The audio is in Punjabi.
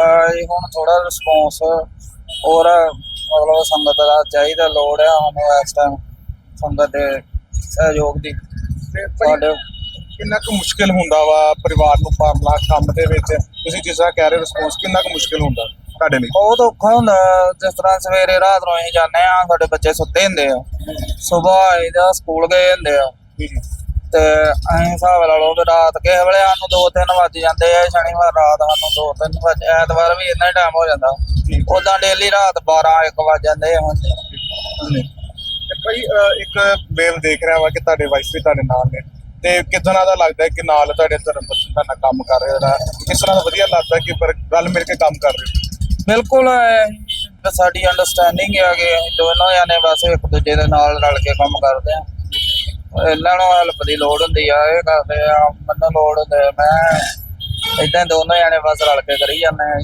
ਅਹ ਹੁਣ ਥੋੜਾ ਰਿਸਪੌਂਸ ਔਰ ਮਤਲਬ ਸੰਗਤ ਦਾ ਚਾਹੀਦਾ ਲੋੜ ਆ ਹੁਣ ਇਸ ਟਾਈਮ ਸੰਗਤ ਦੇ ਸਹਿਯੋਗ ਦੀ। ਤੇ ਭਾਈ ਸਾਡੇ ਕਿੰਨਾ ਕੁ ਮੁਸ਼ਕਿਲ ਹੁੰਦਾ ਵਾ ਪਰਿਵਾਰ ਨੂੰ ਪਾਲਣਾ ਕੰਮ ਦੇ ਵਿੱਚ? ਤੁਸੀਂ ਜਿਸ ਤਰ੍ਹਾਂ ਕਹਿ ਰਹੇ ਰਿਸਪੌਂਸ ਕਿੰਨਾ ਕੁ ਮੁਸ਼ਕਿਲ ਹੁੰਦਾ ਤੁਹਾਡੇ ਲਈ? ਬਹੁਤ ਔਖਾ ਹੁੰਦਾ ਜਿਸ ਤਰ੍ਹਾਂ ਸਵੇਰੇ ਰਾਤ ਨੂੰ ਅਸੀਂ ਜਾਂਦੇ ਆ ਸਾਡੇ ਬੱਚੇ ਸੁੱਤੇ ਹੁੰਦੇ ਆ। ਸਵੇਰ ਇਹਦਾ ਸਕੂਲ ਗਏ ਹੁੰਦੇ ਆ। ਤੇ ਅਸੀਂ ਹਿਸਾਬ ਲਾ ਲਓ ਵੀ ਰਾਤ ਕਿਸੇ ਵੇਲੇ ਸਾਨੂੰ ਦੋ ਤਿੰਨ ਵੱਜ ਜਾਂਦੇ ਆ ਸ਼ਨੀਵਾਰ ਰਾਤ ਸਾਨੂੰ ਦੋ ਤਿੰਨ ਵੱਜ ਐਤਵਾਰ ਵੀ ਇੰਨਾ ਹੀ ਟਾਈਮ ਹੋ ਜਾਂਦਾ। ਉਦਾਂ ਡੇਲੀ ਰਾਤ 12 1 ਵੱਜ ਜਾਂਦੇ ਆ ਹੁਣ। ਤੇ ਭਾਈ ਇੱਕ ਮੇਲ ਦੇਖ ਰਿਹਾ ਵਾ ਕਿ ਤੁਹਾਡੇ ਵਾਈਫ ਵੀ ਤੁਹਾਡੇ ਨਾਲ ਨੇ। ਤੇ ਕਿਦਾਂ ਦਾ ਲੱਗਦਾ ਕਿ ਨਾਲ ਤੁਹਾਡੇ ਧਰਮ ਪਤਨੀ ਨਾਲ ਕੰਮ ਕਰ ਰਹੇ ਹੋ? ਕਿਸ ਤਰ੍ਹਾਂ ਦਾ ਵਧੀਆ ਲੱਗਦਾ ਕਿ ਪਰ ਰਲ ਮਿਲ ਕੇ ਕੰਮ ਕਰ ਰਹੇ ਹੋ? ਬਿਲਕੁਲ ਸਾਡੀ ਅੰਡਰਸਟੈਂਡਿੰਗ ਹੈ ਕਿ ਦੋਨੋਂ ਜਾਨੇ ਬਸ ਇੱਕ ਦੂਜੇ ਦੇ ਨਾਲ ਰਲ ਕੇ ਕੰਮ ਕਰਦੇ ਆ। ਇਹਨਾਂ ਨੂੰ ਹੈਲਪ ਦੀ ਲੋੜ ਹੁੰਦੀ ਆ ਇਹ ਕਰਦੇ ਆ ਮੈਨੂੰ ਲੋੜ ਹੁੰਦੀ ਆ, ਮੈਂ ਇਦਾਂ ਦੋਨੋਂ ਜਾਣੇ ਬਸ ਰਲ ਕੇ ਕਰੀ ਜਾਂਦੇ ਆ।